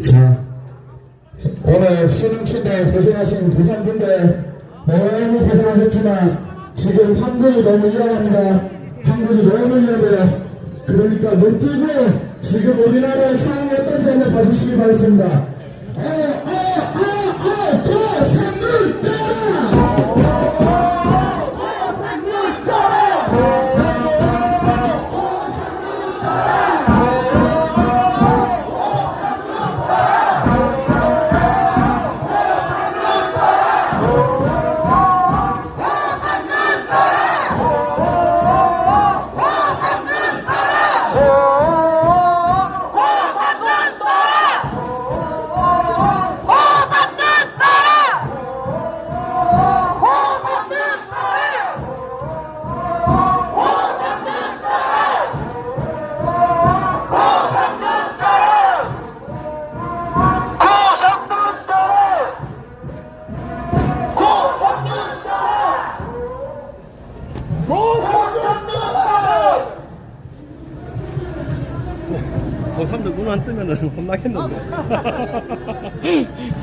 자, 오늘 수능 출대 고생하신 부산분들 너무 고생하셨지만 지금 한국이 너무 위험합니다. 한국이 너무 위험해요. 그러니까 눈 뜨고 지금 우리나라의 상황이 어떤지 한번 봐주시기 바랍니다. 고3들 눈 안 뜨면은 혼나겠는데.